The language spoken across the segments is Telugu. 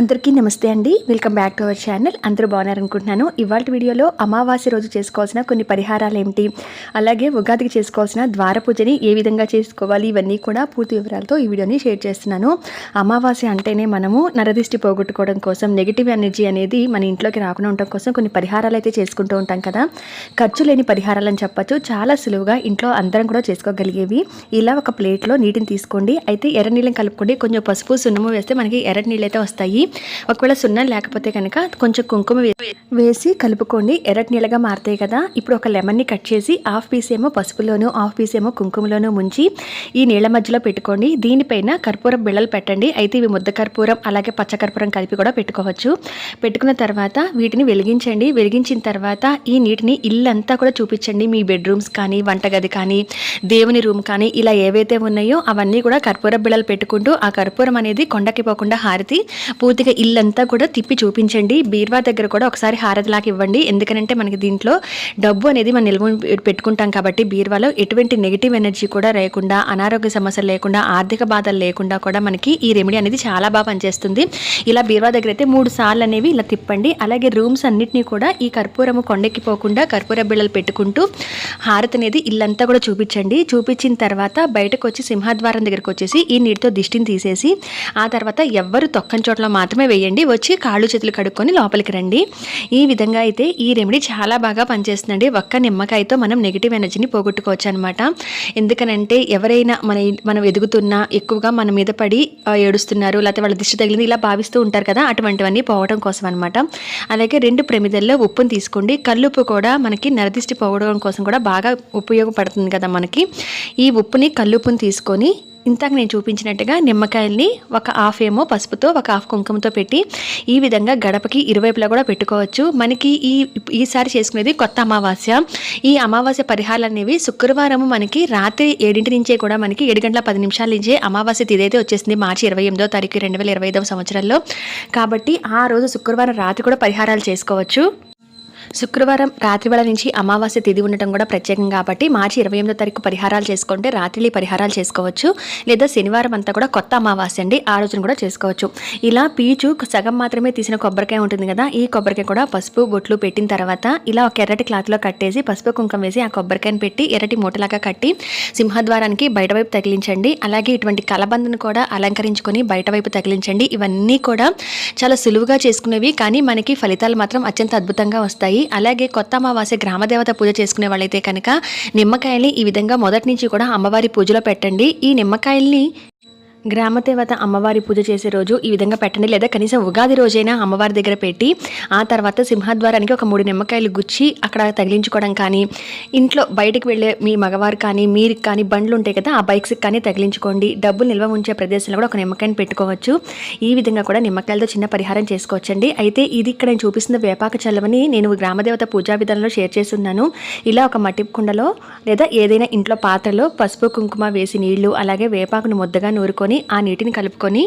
అందరికీ నమస్తే అండి. Welcome back to our channel అందరూ బాగున్నారనుకుంటున్నాను ఇవాళ వీడియోలో అమావాస్య రోజు చేసుకోవాల్సిన కొన్ని పరిహారాలు ఏమిటి? అలాగే ఉగాదికి చేసుకోవాల్సిన ద్వార పూజని ఏ విధంగా చేసుకోవాలి? ఇవన్నీ కూడా పూర్తి వివరాలతో ఈ వీడియోని షేర్ చేస్తున్నాను. అమావాస్య అంటేనే మనము నరదిష్టి పోగొట్టుకోవడం కోసం నెగిటివ్ ఎనర్జీ అనేది మన ఇంట్లోకి రాకుండా ఉండటం కోసం కొన్ని పరిహారాలు అయితే చేసుకుంటూ ఉంటాం కదా. ఖర్చు లేని పరిహారాలు అని చెప్పచ్చు. చాలా సులువుగా ఇంట్లో అందరం కూడా చేసుకోగలిగేవి. ఇలా ఒక ప్లేట్లో నీటిని తీసుకోండి. అయితే ఎర్ర నీళ్ళని కలుపుకోండి. కొంచెం పసుపు సున్నము వేస్తే మనకి ఎర్ర నీళ్ళు అయితే వస్తాయి. ఒకవేళ సున్నం లేకపోతే కనుక కొంచెం కుంకుమ వేసి కలుపుకోండి. ఎర్రటి నీళ్ళగా మారుతాయి కదా. ఇప్పుడు ఒక లెమన్ని కట్ చేసి హాఫ్ పీస్ ఏమో పసుపులోను హాఫ్ పీస్ ఏమో కుంకుమలోను ముంచి ఈ నీళ్ళ మధ్యలో పెట్టుకోండి. దీనిపైన కర్పూరం బిళ్ళలు పెట్టండి. అయితే ఇవి ముద్ద కర్పూరం అలాగే పచ్చ కర్పూరం కలిపి కూడా పెట్టుకోవచ్చు. పెట్టుకున్న తర్వాత వీటిని వెలిగించండి. వెలిగించిన తర్వాత ఈ నీటిని ఇల్లంతా కూడా చూపించండి. మీ బెడ్రూమ్స్ కానీ వంటగది కానీ దేవుని రూమ్ కానీ ఇలా ఏవైతే ఉన్నాయో అవన్నీ కూడా కర్పూర బిళ్ళలు పెట్టుకుంటూ ఆ కర్పూరం అనేది కొండకి పోకుండా హారతి పూర్తిగా ఇల్లంతా కూడా తిప్పి చూపించండి. బీర్వా దగ్గర కూడా ఒకసారి హారతిలాగా ఇవ్వండి. ఎందుకంటే మనకి దీంట్లో డబ్బు అనేది మనం నిల్వ పెట్టుకుంటాం కాబట్టి బీర్వాలో ఎటువంటి నెగిటివ్ ఎనర్జీ కూడా లేకుండా అనారోగ్య సమస్యలు లేకుండా ఆర్థిక బాధలు లేకుండా కూడా మనకి ఈ రెమెడీ అనేది చాలా బాగా పనిచేస్తుంది. ఇలా బీర్వా దగ్గర అయితే మూడు సార్లు అనేవి ఇలా తిప్పండి. అలాగే రూమ్స్ అన్నిటినీ కూడా ఈ కర్పూరము కొండెక్కిపోకుండా కర్పూర బిళ్ళలు పెట్టుకుంటూ హారతి అనేది ఇల్లంతా కూడా చూపించండి. చూపించిన తర్వాత బయటకు వచ్చి సింహద్వారం దగ్గరకు వచ్చేసి ఈ నీటితో దిష్టిని తీసేసి ఆ తర్వాత ఎవ్వరు తొక్కని చోట్ల మాత్రమే వేయండి. వచ్చి కాళ్ళు చేతులు కడుక్కొని లోపలికి రండి. ఈ విధంగా అయితే ఈ రెమెడీ చాలా బాగా పనిచేస్తుందండి. ఒక్క నిమ్మకాయతో మనం నెగిటివ్ ఎనర్జీని పోగొట్టుకోవచ్చు అనమాట ఎందుకనంటే ఎవరైనా మన మనం ఎదుగుతున్నా ఎక్కువగా మన మీద పడి ఏడుస్తున్నారు లేకపోతే వాళ్ళ దిష్టి తగిలింది ఇలా భావిస్తూ ఉంటారు కదా అటువంటివన్నీ పోవడం కోసం అనమాట అలాగే రెండు ప్రమిదల్లో ఉప్పును తీసుకోండి. కల్లుప్పు కూడా మనకి నరదిష్టి పోవడం కోసం కూడా బాగా ఉపయోగపడుతుంది కదా మనకి. ఈ ఉప్పుని కల్లుప్పుని తీసుకొని ఇంతాక నేను చూపించినట్టుగా నిమ్మకాయల్ని ఒక హాఫ్ ఏమో పసుపుతో ఒక హాఫ్ కుంకుమతో పెట్టి ఈ విధంగా గడపకి ఇరువైపులా కూడా పెట్టుకోవచ్చు. మనకి ఈ ఈసారి చేసుకునేది కొత్త అమావాస్య. ఈ అమావాస్య పరిహారాలు అనేవి శుక్రవారం మనకి రాత్రి ఏడింటి నుంచే కూడా మనకి ఏడు గంటల పది నిమిషాల నుంచే అమావాస్య తిదైతే వచ్చేసింది మార్చి ఇరవై ఎనిమిదో తారీఖు రెండు వేల ఇరవై ఐదవ సంవత్సరంలో. కాబట్టి ఆ రోజు శుక్రవారం రాత్రి కూడా పరిహారాలు చేసుకోవచ్చు. శుక్రవారం రాత్రి వేళ నుంచి అమావాస్య తిథి ఉండటం కూడా ప్రత్యేకం కాబట్టి మార్చి ఇరవై ఎనిమిదో తారీఖు పరిహారాలు చేసుకుంటే రాత్రి పరిహారాలు చేసుకోవచ్చు. లేదా శనివారం అంతా కూడా కొత్త అమావాస్య అండి ఆ రోజున కూడా చేసుకోవచ్చు. ఇలా పీచు సగం మాత్రమే తీసిన కొబ్బరికాయ ఉంటుంది కదా ఈ కొబ్బరికాయ కూడా పసుపు బొట్లు పెట్టిన తర్వాత ఇలా ఒక ఎర్రటి క్లాత్లో కట్టేసి పసుపు కుంకం వేసి ఆ కొబ్బరికాయను పెట్టి ఎర్రటి మూటలాగా కట్టి సింహద్వారానికి బయట వైపు తగిలించండి. అలాగే ఇటువంటి కలబందను కూడా అలంకరించుకొని బయట వైపు తగిలించండి. ఇవన్నీ కూడా చాలా సులువుగా చేసుకునేవి కానీ మనకి ఫలితాలు మాత్రం అత్యంత అద్భుతంగా వస్తాయి. అలాగే కొత్త అమావాస్య గ్రామదేవత పూజ చేసుకునే వాళ్ళైతే కనుక నిమ్మకాయల్ని ఈ విధంగా మొదటి నుంచి కూడా అమ్మవారి పూజలో పెట్టండి. ఈ నిమ్మకాయల్ని గ్రామదేవత అమ్మవారి పూజ చేసే రోజు ఈ విధంగా పెట్టండి. లేదా కనీసం ఉగాది రోజైనా అమ్మవారి దగ్గర పెట్టి ఆ తర్వాత సింహద్వారానికి ఒక మూడు నిమ్మకాయలు గుచ్చి అక్కడ తగిలించుకోవడం కానీ ఇంట్లో బయటకు వెళ్ళే మీ మగవారు కానీ మీరు కానీ బండ్లు ఉంటాయి కదా ఆ బైక్స్కి కానీ తగిలించుకోండి. డబ్బులు నిల్వ ఉంచే ప్రదేశంలో కూడా ఒక నిమ్మకాయని పెట్టుకోవచ్చు. ఈ విధంగా కూడా నిమ్మకాయలతో చిన్న పరిహారం చేసుకోవచ్చండి. అయితే ఇది ఇక్కడ నేను చూపిస్తున్న వేపాక చల్లవని నేను గ్రామదేవత పూజా విధానంలో షేర్ చేస్తున్నాను. ఇలా ఒక మట్టి కుండలో లేదా ఏదైనా ఇంట్లో పాత్రలో పసుపు కుంకుమ వేసి నీళ్ళు అలాగే వేపాకును ముద్దగా నూరుకొని ఆ నీటిని కలుపుకొని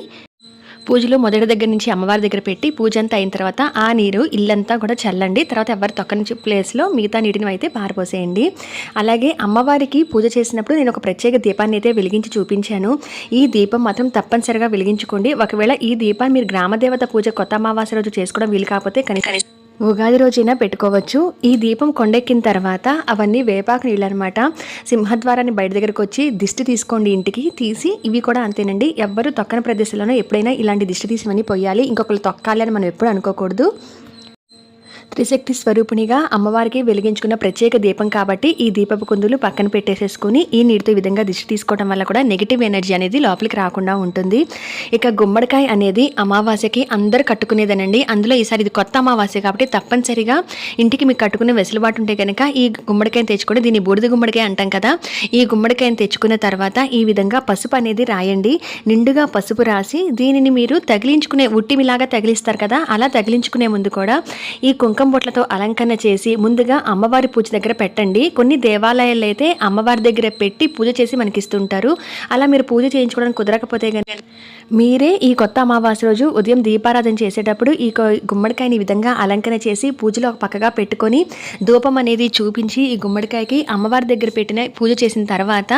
పూజలో మొదటి దగ్గర నుంచి అమ్మవారి దగ్గర పెట్టి పూజ అంతా అయిన తర్వాత ఆ నీరు ఇల్లంతా కూడా చల్లండి. తర్వాత ఎవరు తొక్కని ప్లేస్లో మిగతా నీటిని అయితే పారిపోసేయండి అలాగే అమ్మవారికి పూజ చేసినప్పుడు నేను ఒక ప్రత్యేక దీపాన్ని అయితే వెలిగించి చూపించాను. ఈ దీపం మాత్రం తప్పనిసరిగా వెలిగించుకోండి. ఒకవేళ ఈ దీపాన్ని మీరు గ్రామదేవత పూజ కొత్త అమావాస్య రోజు చేసుకోవడం వీలు కాకపోతే కనీసం ఉగాది రోజైనా పెట్టుకోవచ్చు. ఈ దీపం కొండెక్కిన తర్వాత అవన్నీ వేపాకు నీళ్ళు అనమాట సింహద్వారాన్ని బయట దగ్గరకు వచ్చి దిష్టి తీసుకోండి ఇంటికి తీసి ఇవి కూడా అంతేనండి. ఎవ్వరు తొక్కని ప్రదేశంలోనూ ఎప్పుడైనా ఇలాంటి దిష్టి తీసి పోయాలి ఇంకొకరు తొక్కాలి అని మనం ఎప్పుడు అనుకోకూడదు. త్రిశక్తి స్వరూపిణిగా అమ్మవారికి వెలిగించుకున్న ప్రత్యేక దీపం కాబట్టి ఈ దీపపు కుందులు పక్కన పెట్టేసేసుకుని ఈ నీటితో ఈ విధంగా దిష్టి తీసుకోవడం వల్ల కూడా నెగిటివ్ ఎనర్జీ అనేది లోపలికి రాకుండా ఉంటుంది. ఇక గుమ్మడికాయ అనేది అమావాస్యకి అందరు కట్టుకునేదనండి. అందులో ఈసారి ఇది కొత్త అమావాస్య కాబట్టి తప్పనిసరిగా ఇంటికి మీకు కట్టుకునే వెసులుబాటు ఉంటే కనుక ఈ గుమ్మడికాయని తెచ్చుకొని దీన్ని బూడిద గుమ్మడికాయ అంటాం కదా. ఈ గుమ్మడికాయని తెచ్చుకున్న తర్వాత ఈ విధంగా పసుపు అనేది రాయండి. నిండుగా పసుపు రాసి దీనిని మీరు తగిలించుకునే ఉట్టిమిలాగా తగిలిస్తారు కదా. అలా తగిలించుకునే ముందు కూడా ఈ కుంకుమ కుంకం బొట్లతో అలంకరణ చేసి ముందుగా అమ్మవారి పూజ దగ్గర పెట్టండి. కొన్ని దేవాలయాల్లో అయితే అమ్మవారి దగ్గర పెట్టి పూజ చేసి మనకి ఇస్తుంటారు అలా మీరు పూజ చేయించుకోవడానికి కుదరకపోతే కనుక మీరే ఈ కొత్త అమావాస్య రోజు ఉదయం దీపారాధన చేసేటప్పుడు ఈ గుమ్మడికాయని ఈ విధంగా అలంకరణ చేసి పూజలో ఒక పక్కగా పెట్టుకొని ధూపం అనేది చూపించి ఈ గుమ్మడికాయకి అమ్మవారి దగ్గర పెట్టిన పూజ చేసిన తర్వాత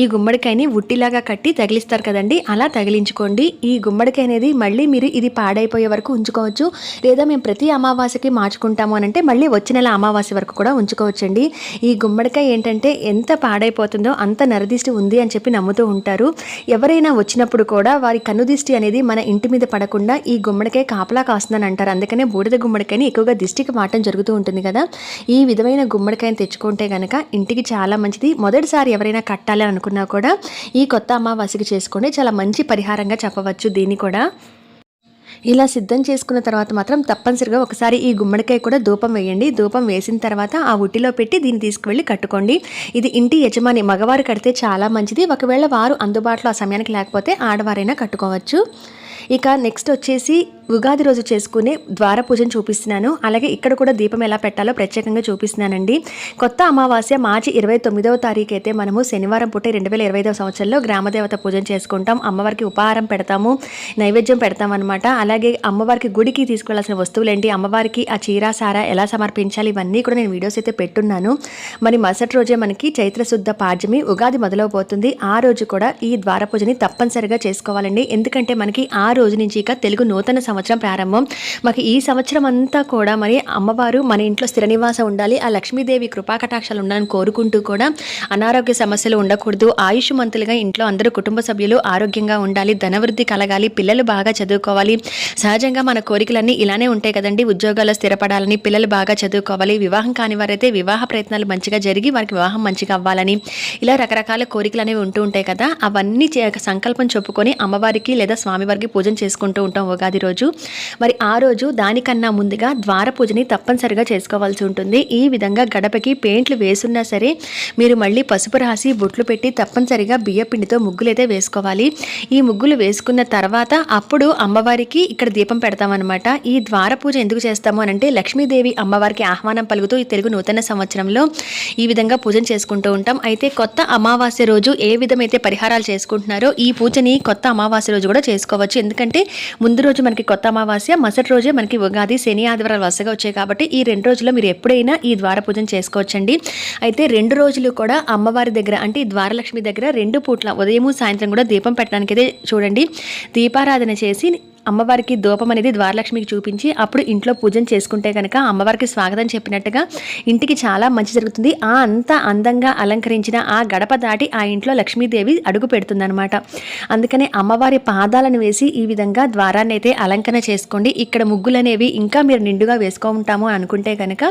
ఈ గుమ్మడికాయని ఉట్టిలాగా కట్టి తగిలిస్తారు కదండి. అలా తగిలించుకోండి. ఈ గుమ్మడికాయ అనేది మళ్ళీ మీరు ఇది పాడైపోయే వరకు ఉంచుకోవచ్చు. లేదా మేము ప్రతి అమావాస్యకి ఉంటాము అని అంటే మళ్ళీ వచ్చే నెల అమావాస్య వరకు కూడా ఉంచుకోవచ్చండి. ఈ గుమ్మడికాయ ఏంటంటే ఎంత పాడైపోతుందో అంత నరదిష్టి ఉంది అని చెప్పి నమ్ముతూ ఉంటారు. ఎవరైనా వచ్చినప్పుడు కూడా వారి కన్నుదిష్టి అనేది మన ఇంటి మీద పడకుండా ఈ గుమ్మడికాయ కాపలా కాస్తుందని అంటారు. అందుకనే బూడిద గుమ్మడికాయని ఎక్కువగా దిష్టికి వాడటం జరుగుతూ ఉంటుంది కదా. ఈ విధమైన గుమ్మడికాయని తెచ్చుకుంటే కనుక ఇంటికి చాలా మంచిది. మొదటిసారి ఎవరైనా కట్టాలి అనుకున్నా కూడా ఈ కొత్త అమావాస్యకి చేసుకోండి చాలా మంచి పరిహారంగా చెప్పవచ్చు దీన్ని కూడా. ఇలా సిద్ధం చేసుకున్న తర్వాత మాత్రం తప్పనిసరిగా ఒకసారి ఈ గుమ్మడికాయ కూడా ధూపం వేయండి. ధూపం వేసిన తర్వాత ఆ ఉట్టిలో పెట్టి దీన్ని తీసుకువెళ్ళి కట్టుకోండి. ఇది ఇంటి యజమాని మగవారు కడితే చాలా మంచిది. ఒకవేళ వారు అందుబాటులో ఆ సమయానికి లేకపోతే ఆడవారైనా కట్టుకోవచ్చు. ఇక నెక్స్ట్ వచ్చేసి ఉగాది రోజు చేసుకునే ద్వార పూజను చూపిస్తున్నాను. అలాగే ఇక్కడ కూడా దీపం ఎలా పెట్టాలో ప్రత్యేకంగా చూపిస్తున్నానండి. కొత్త అమావాస్య మార్చి ఇరవై తొమ్మిదవ తారీఖు అయితే మనము శనివారం పుట్టే రెండు వేల ఇరవై ఐదవ సంవత్సరంలో గ్రామదేవత పూజను చేసుకుంటాం. అమ్మవారికి ఉపహారం పెడతాము నైవేద్యం పెడతాం అనమాట అలాగే అమ్మవారికి గుడికి తీసుకెళ్ళాల్సిన వస్తువులు ఏంటి అమ్మవారికి ఆ చీర సారా ఎలా సమర్పించాలి ఇవన్నీ కూడా నేను వీడియోస్ అయితే పెట్టున్నాను. మరి మరుసటి రోజే మనకి చైత్రశుద్ధ పాడ్యమి ఉగాది మొదలవబోతుంది. ఆ రోజు కూడా ఈ ద్వార పూజని తప్పనిసరిగా చేసుకోవాలండి. ఎందుకంటే మనకి ఆ రోజు నుంచి ఇక తెలుగు నూతన సంవత్సరం ప్రారంభం. మాకు ఈ సంవత్సరం అంతా కూడా మరి అమ్మవారు మన ఇంట్లో స్థిర నివాసం ఉండాలి. ఆ లక్ష్మీదేవి కృపాకటాక్షాలు ఉండాలని కోరుకుంటూ కూడా అనారోగ్య సమస్యలు ఉండకూడదు. ఆయుష్మంతులుగా ఇంట్లో అందరూ కుటుంబ సభ్యులు ఆరోగ్యంగా ఉండాలి. ధనవృద్ధి కలగాలి. పిల్లలు బాగా చదువుకోవాలి. సహజంగా మన కోరికలన్నీ ఇలానే ఉంటాయి కదండి. ఉద్యోగాల్లో స్థిరపడాలని పిల్లలు బాగా చదువుకోవాలి. వివాహం కాని వారైతే వివాహ ప్రయత్నాలు మంచిగా జరిగి వారికి వివాహం మంచిగా అవ్వాలని ఇలా రకరకాల కోరికలు అనేవి ఉంటూ ఉంటాయి కదా. అవన్నీ చే- సంకల్పం చెప్పుకొని అమ్మవారికి లేదా స్వామివారికి పూజను చేసుకుంటూ ఉంటాం ఉగాది రోజు. మరి ఆ రోజు దానికన్నా ముందుగా ద్వార పూజని తప్పనిసరిగా చేసుకోవాల్సి ఉంటుంది. ఈ విధంగా గడపకి పెయింట్లు వేసున్నా సరే మీరు మళ్ళీ పసుపు రాసి బొట్లు పెట్టి తప్పనిసరిగా బియ్యపిండితో ముగ్గులైతే ముగ్గులు అయితే వేసుకోవాలి. ఈ ముగ్గులు వేసుకున్న తర్వాత అప్పుడు అమ్మవారికి ఇక్కడ దీపం పెడతామన్నమాట. ఈ ద్వార పూజ ఎందుకు చేస్తాము అని అంటే లక్ష్మీదేవి అమ్మవారికి ఆహ్వానం పలుకుతూ ఈ తెలుగు నూతన సంవత్సరంలో ఈ విధంగా పూజను చేసుకుంటూ ఉంటాం. అయితే కొత్త అమావాస్య రోజు ఏ విధమైతే పరిహారాలు చేసుకుంటున్నారో ఈ పూజని కొత్త అమావాస్య రోజు కూడా చేసుకోవచ్చు. ఎందుకంటే ముందు రోజు మనకి కొత్త అమావాస్య మరుసటి రోజే మనకి ఉగాది శని ఆదివారాలు వరుసగా వచ్చాయి కాబట్టి ఈ రెండు రోజుల్లో మీరు ఎప్పుడైనా ఈ ద్వార పూజను చేసుకోవచ్చండి. అయితే రెండు రోజులు కూడా అమ్మవారి దగ్గర అంటే ఈ ద్వారలక్ష్మి దగ్గర రెండు పూట్ల ఉదయం సాయంత్రం కూడా దీపం పెట్టడానికి అయితే చూడండి. దీపారాధన చేసి అమ్మవారికి ధూపం అనేది ద్వారలక్ష్మికి చూపించి అప్పుడు ఇంట్లో పూజన చేసుకుంటే కనుక అమ్మవారికి స్వాగతం చెప్పినట్టుగా ఇంటికి చాలా మంచి జరుగుతుంది. ఆ అంత అందంగా అలంకరించిన ఆ గడప దాటి ఆ ఇంట్లో లక్ష్మీదేవి అడుగు పెడుతుందన్నమాట. అందుకనే అమ్మవారి పాదాలను వేసి ఈ విధంగా ద్వారాన్ని అయితే అలంకరణ చేసుకోండి. ఇక్కడ ముగ్గులు అనేవి ఇంకా మీరు నిండుగా వేసుకుంటాము ఉంటాము అనుకుంటే కనుక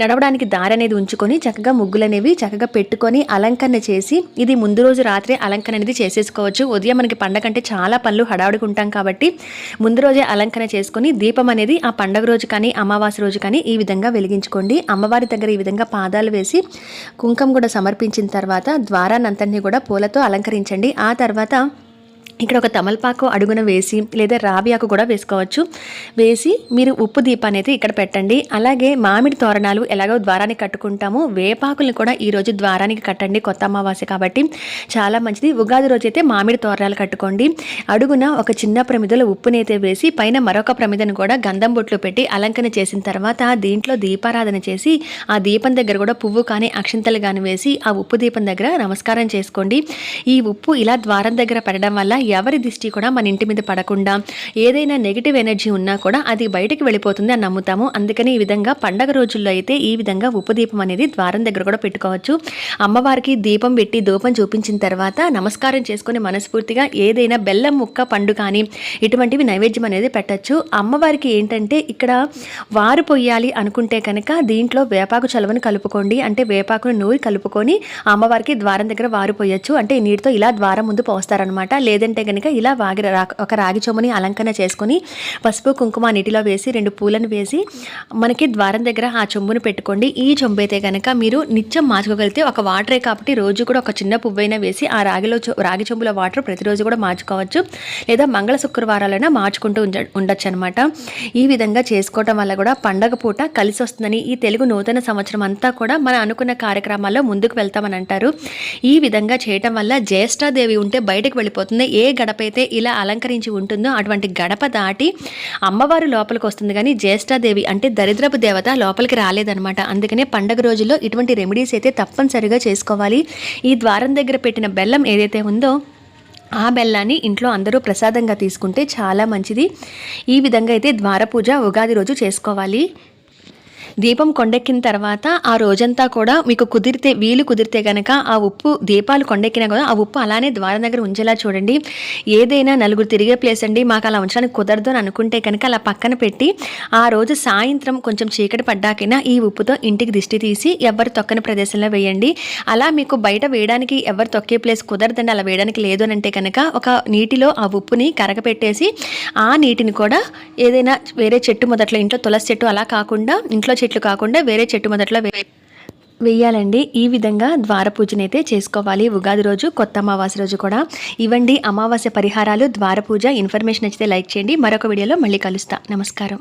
నడవడానికి దారి అనేది ఉంచుకొని చక్కగా ముగ్గులు అనేవి చక్కగా పెట్టుకొని అలంకరణ చేసి ఇది ముందు రోజు రాత్రి అలంకరణ అనేది చేసేసుకోవచ్చు. ఉదయం మనకి పండగ అంటే చాలా పనులు హడావుడిగా ఉంటాం కాబట్టి ముందు రోజే అలంకరణ చేసుకొని దీపం అనేది ఆ పండగ రోజు కానీ అమావాస్య రోజు కానీ ఈ విధంగా వెలిగించుకోండి. అమ్మవారి దగ్గర ఈ విధంగా పాదాలు వేసి కుంకం కూడా సమర్పించిన తర్వాత ద్వారాన్నంతటినీ కూడా పూలతో అలంకరించండి. ఆ తర్వాత ఇక్కడ ఒక తమలపాకు అడుగున వేసి లేదా రావి ఆకు కూడా వేసుకోవచ్చు. వేసి మీరు ఉప్పు దీపాన్ని అయితే ఇక్కడ పెట్టండి. అలాగే మామిడి తోరణాలు ఎలాగో ద్వారానికి కట్టుకుంటాము. వేపాకుల్ని కూడా ఈ రోజు ద్వారానికి కట్టండి. కొత్త అమావాస్య కాబట్టి చాలా మంచిది. ఉగాది రోజు అయితే మామిడి తోరణాలు కట్టుకోండి. అడుగున ఒక చిన్న ప్రమిదలో ఉప్పునైతే వేసి పైన మరొక ప్రమిదను కూడా గంధం బొట్లు పెట్టి అలంకరణ చేసిన తర్వాత దీంట్లో దీపారాధన చేసి ఆ దీపం దగ్గర కూడా పువ్వు కానీ అక్షింతలు కానీ వేసి ఆ ఉప్పు దీపం దగ్గర నమస్కారం చేసుకోండి. ఈ ఉప్పు ఇలా ద్వారం దగ్గర పెట్టడం వల్ల ఎవరి దిష్టి కూడా మన ఇంటి మీద పడకుండా ఏదైనా నెగిటివ్ ఎనర్జీ ఉన్నా కూడా అది బయటకు వెళ్ళిపోతుంది అని నమ్ముతాము. అందుకని ఈ విధంగా పండగ రోజుల్లో అయితే ఈ విధంగా ఉప్పు దీపం అనేది ద్వారం దగ్గర కూడా పెట్టుకోవచ్చు. అమ్మవారికి దీపం పెట్టి దూపం చూపించిన తర్వాత నమస్కారం చేసుకుని మనస్ఫూర్తిగా ఏదైనా బెల్లం ముక్క పండు కానీ ఇటువంటివి నైవేద్యం అనేది పెట్టచ్చు. అమ్మవారికి ఏంటంటే ఇక్కడ వారు పొయ్యాలి అనుకుంటే కనుక దీంట్లో వేపాకు చలవని కలుపుకోండి. అంటే వేపాకును నూరి కలుపుకొని అమ్మవారికి ద్వారం దగ్గర వారు పోయచ్చు అంటే నీటితో ఇలా ద్వారం ముందు పోస్తారనమాట లేదంటే అనుకుంటే కనుక ఇలా వాగి ఒక రాగి చొమ్మని అలంకరణ చేసుకొని పసుపు కుంకుమ నీటిలో వేసి రెండు పూలను వేసి మనకి ద్వారం దగ్గర ఆ చెంబును పెట్టుకోండి. ఈ చెంబు అయితే కనుక మీరు నిత్యం మార్చుకోగలిగితే ఒక వాటరే కాబట్టి రోజు కూడా ఒక చిన్న పువ్వైనా వేసి ఆ రాగిలో రాగి చెంబులో వాటర్ ప్రతిరోజు కూడా మార్చుకోవచ్చు. లేదా మంగళ శుక్రవారాలైనా మార్చుకుంటూ ఉండొచ్చు అనమాట ఈ విధంగా చేసుకోవటం వల్ల కూడా పండగ పూట కలిసి వస్తుందని ఈ తెలుగు నూతన సంవత్సరం అంతా కూడా మనం అనుకున్న కార్యక్రమాల్లో ముందుకు వెళ్తామని అంటారు. ఈ విధంగా చేయటం వల్ల జ్యేష్ఠాదేవి ఉంటే బయటకు వెళ్ళిపోతుంది. ఏ గడప అయితే ఇలా అలంకరించి ఉంటుందో అటువంటి గడప దాటి అమ్మవారు లోపలికి వస్తుంది. కానీ జ్యేష్ఠాదేవి అంటే దరిద్రపు దేవత లోపలికి రాలేదనమాట అందుకనే పండగ రోజుల్లో ఇటువంటి రెమెడీస్ అయితే తప్పనిసరిగా చేసుకోవాలి. ఈ ద్వారం దగ్గర పెట్టిన బెల్లం ఏదైతే ఉందో ఆ బెల్లాన్ని ఇంట్లో అందరూ ప్రసాదంగా తీసుకుంటే చాలా మంచిది. ఈ విధంగా అయితే ద్వార పూజ ఉగాది రోజు చేసుకోవాలి. దీపం కొండెక్కిన తర్వాత ఆ రోజంతా కూడా మీకు కుదిరితే వీలు కుదిరితే గనక ఆ ఉప్పు దీపాలు కొండెక్కినా కూడా ఆ ఉప్పు అలానే ద్వారం దగ్గర ఉంచేలా చూడండి. ఏదైనా నలుగురు తిరిగే ప్లేస్ అండి. మాకు అలా ఉంచడానికి కుదరదు అని అనుకుంటే కనుక అలా పక్కన పెట్టి ఆ రోజు సాయంత్రం కొంచెం చీకటి పడ్డాకైనా ఈ ఉప్పుతో ఇంటికి దిష్టి తీసి ఎవరు తొక్కని ప్రదేశంలో వేయండి. అలా మీకు బయట వేయడానికి ఎవరు తొక్కే ప్లేస్ కుదరదండి. అలా వేయడానికి లేదు అని అంటే కనుక ఒక నీటిలో ఆ ఉప్పుని కరగపెట్టేసి ఆ నీటిని కూడా ఏదైనా వేరే చెట్టు మొదట్లో ఇంట్లో తులసి చెట్టు అలా కాకుండా ఇంట్లో చెట్లు కాకుండా వేరే చెట్టు మొదట్లో వేయాలండి. వెయ్యాలండి ఈ విధంగా ద్వార అయితే చేసుకోవాలి. ఉగాది రోజు కొత్త అమావాస్య రోజు కూడా. ఇవ్వండి అమావాస్య పరిహారాలు ద్వార పూజ. ఇన్ఫర్మేషన్ నచ్చితే లైక్ చేయండి. మరొక వీడియోలో మళ్ళీ కలుస్తా. నమస్కారం.